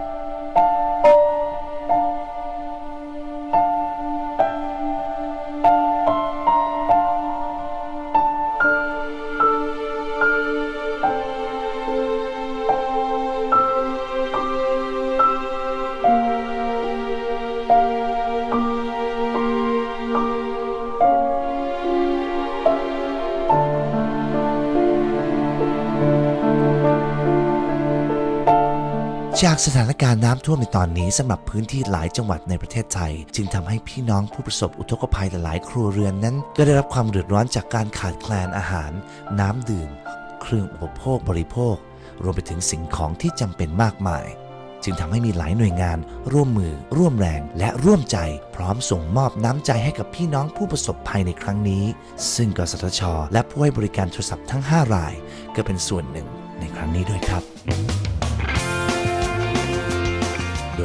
you จากสถานการณ์น้ำท่วมในตอนนี้สำหรับพื้นที่หลายจังหวัดในประเทศไทย จึงทำให้พี่น้องผู้ประสบอุทกภัยหลายๆ ครัวเรือนนั้น ก็ได้รับความเดือดร้อนจากการขาดแคลนอาหาร น้ำดื่ม เครื่องอุปโภคบริโภค รวมไปถึงสิ่งของที่จำเป็นมากมาย จึงทำให้มีหลายหน่วยงาน ร่วมมือ ร่วมแรงและร่วมใจ พร้อมส่งมอบน้ำใจให้กับพี่น้องผู้ประสบภัยในครั้งนี้ ซึ่งกสทช และผู้ให้บริการโทรศัพท์ทั้ง 5 ราย ก็เป็นส่วนหนึ่งในครั้งนี้ด้วยครับ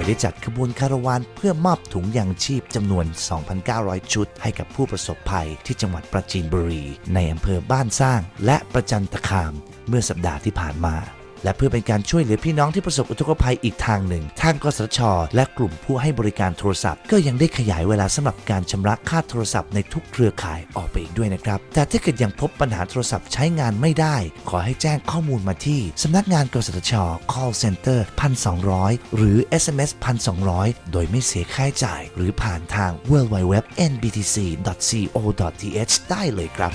ได้จัดขบวนคาราวานเพื่อมอบถุงยางชีพจำนวน 2,900 ชุด ให้กับผู้ประสบภัยที่จังหวัดประจีนบุรี ในอำเภอบ้านสร้าง และประจันตคาม เมื่อสัปดาห์ที่ผ่านมา และเพื่อเป็นการช่วยเหลือพี่น้องที่ประสบอุทกภัยอีกทางหนึ่ง ทางกสทชและกลุ่มผู้ให้บริการโทรศัพท์ ก็ยังได้ขยายเวลาสำหรับการชำระค่าโทรศัพท์ในทุกเครือข่ายออกไปอีกด้วยนะครับ แต่ถ้าเกิดยังพบปัญหาโทรศัพท์ใช้งานไม่ได้ ขอให้แจ้งข้อมูลมาที่สำนักงานกสทช call center 1200 หรือ SMS 1200 โดยไม่เสียค่าใช้จ่าย หรือผ่านทาง www.nbtc.co.th ได้เลยครับ